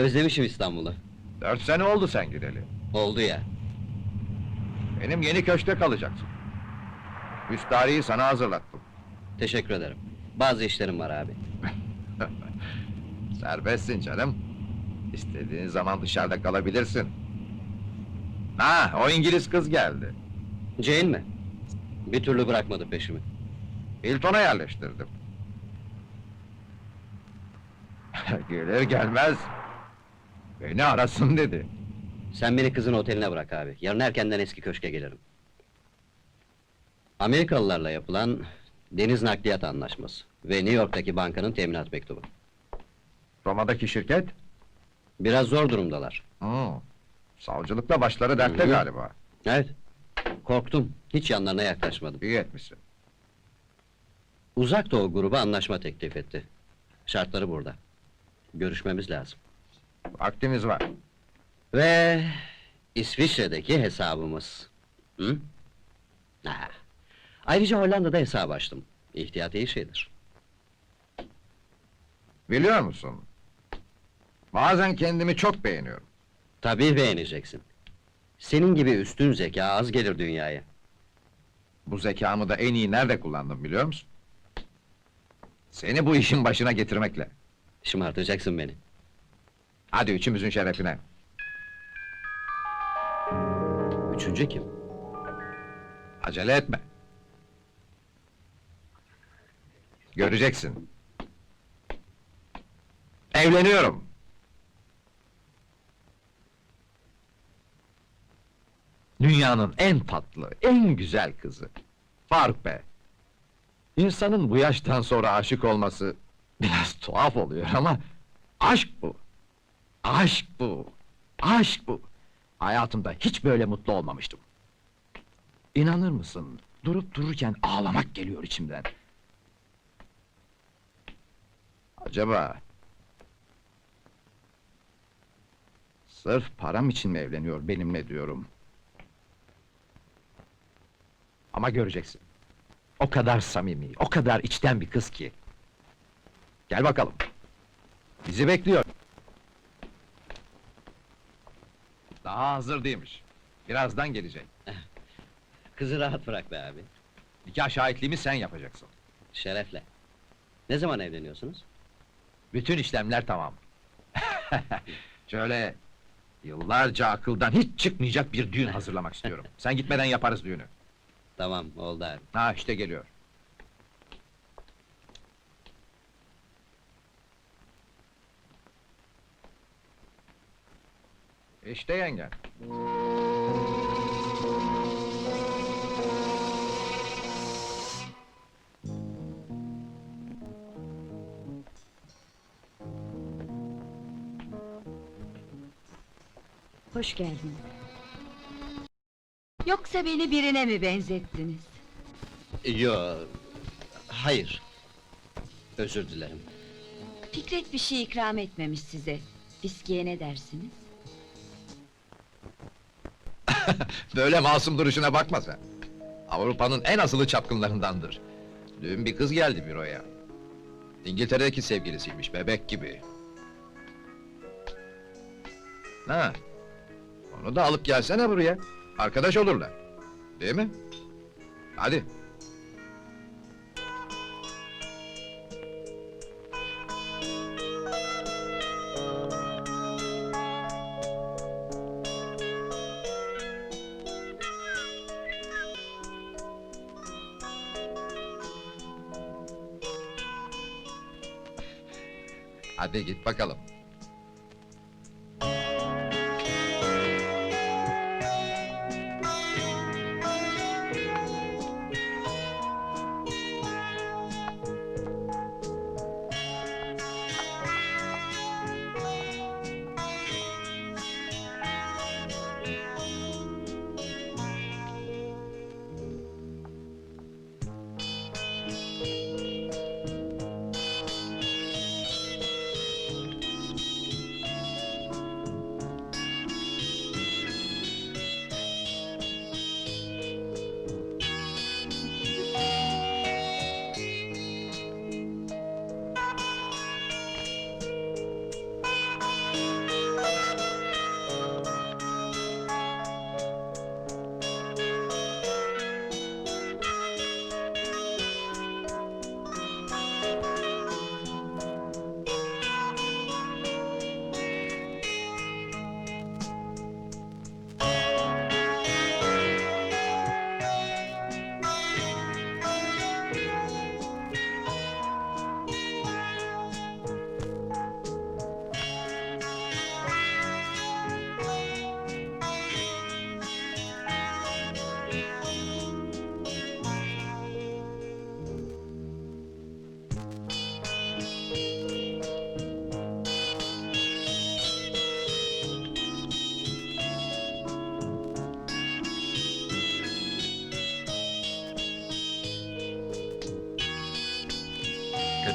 özlemişim İstanbul'u. Dört sene oldu sen gideli. Oldu ya. Benim yeni köşkte kalacaksın. Müstariyi sana hazırlattım. Teşekkür ederim. Bazı işlerim var abi. Serbestsin canım. İstediğin zaman dışarıda kalabilirsin. Ha, o İngiliz kız geldi. Jane mi? Bir türlü bırakmadı peşimi. Hilton'a yerleştirdim. Gelir gelmez. Beni arasın dedi. Sen beni kızın oteline bırak abi. Yarın erkenden eski köşke gelirim. Amerikalılarla yapılan deniz nakliyat anlaşması ve New York'taki bankanın teminat mektubu. Roma'daki şirket? Biraz zor durumdalar. Hmm. Savcılıkla başları dertte Hı hı. galiba. Evet. Korktum. Hiç yanlarına yaklaşmadım. İyi etmişsin. Uzak Doğu grubu anlaşma teklif etti. Şartları burada. Görüşmemiz lazım. Vaktimiz var. Ve İsviçre'deki hesabımız. Hı? Ha. Ayrıca Hollanda'da hesap açtım. İhtiyat iyi şeydir. Biliyor musun? Bazen kendimi çok beğeniyorum. Tabii beğeneceksin. Senin gibi üstün zeka az gelir dünyaya. Bu zekamı da en iyi nerede kullandım biliyor musun? Seni bu işin başına getirmekle. Şımartacaksın beni. Hadi üçümüzün şerefine. Üçüncü kim? Acele etme. Göreceksin. Evleniyorum. Dünyanın en tatlı, en güzel kızı. Faruk be. İnsanın bu yaştan sonra aşık olması biraz tuhaf oluyor ama aşk bu. Aşk bu. Aşk bu. Hayatımda hiç böyle mutlu olmamıştım. İnanır mısın? Durup dururken ağlamak geliyor içimden. Acaba... Sırf param için mi evleniyor benimle diyorum. Ama göreceksin. O kadar samimi, o kadar içten bir kız ki. Gel bakalım. Bizi bekliyor. Daha hazır değilmiş. Birazdan gelecek. Kızı rahat bırak be abi. Nikah şahitliğimi sen yapacaksın. Şerefle. Ne zaman evleniyorsunuz? Bütün işlemler tamam. Şöyle yıllarca akıldan hiç çıkmayacak bir düğün hazırlamak istiyorum. Sen gitmeden yaparız düğünü. Tamam, oldu abi. Ha işte geliyor. İşte yengen. Hoş geldin. Yoksa beni birine mi benzettiniz? Yo, hayır. Özür dilerim. Fikret bir şey ikram etmemiş size. Viskiye ne dersiniz? Böyle masum duruşuna bakma sen. Avrupa'nın en asılı çapkınlarındandır. Dün bir kız geldi büroya. İngiltere'deki sevgilisiymiş, bebek gibi. Ha, onu da alıp gelsene buraya. Arkadaş olurlar. Değil mi? Hadi. Hadi git bakalım.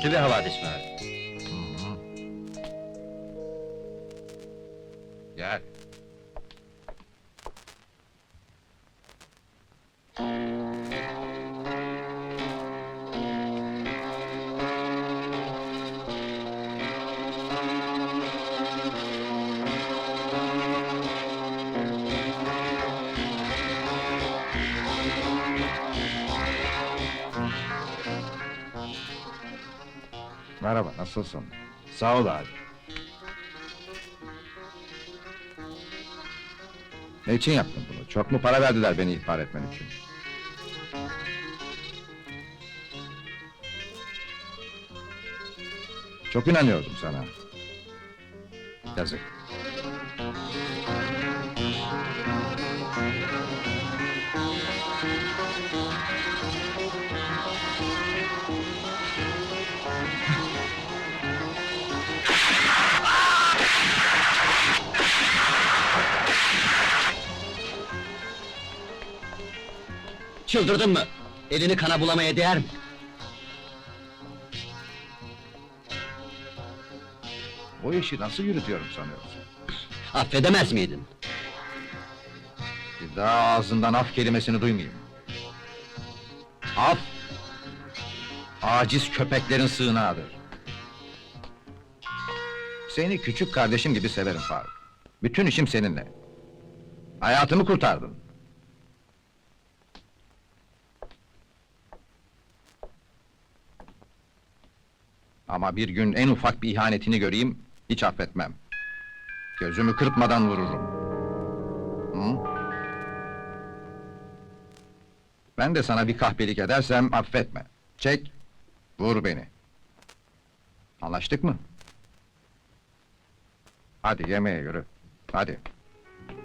Kötü bir havadis mi? Merhaba, nasılsın? Sağ ol abi. Ne için yaptın bunu? Çok mu para verdiler beni ihbar etmen için? Çok inanıyordum sana. Yazık. Çıldırdın mı? Elini kana bulamaya değer mi? Bu işi nasıl yürütüyorum sanıyorsun? Affedemez miydin? Bir daha ağzından af kelimesini duymayayım. Af! Aciz köpeklerin sığınağıdır. Seni küçük kardeşim gibi severim Faruk. Bütün işim seninle. Hayatımı kurtardın. Ama bir gün en ufak bir ihanetini göreyim, hiç affetmem. Gözümü kırpmadan vururum. Hı? Ben de sana bir kahpelik edersem affetme. Çek, vur beni. Anlaştık mı? Hadi yemeğe yürü. Hadi.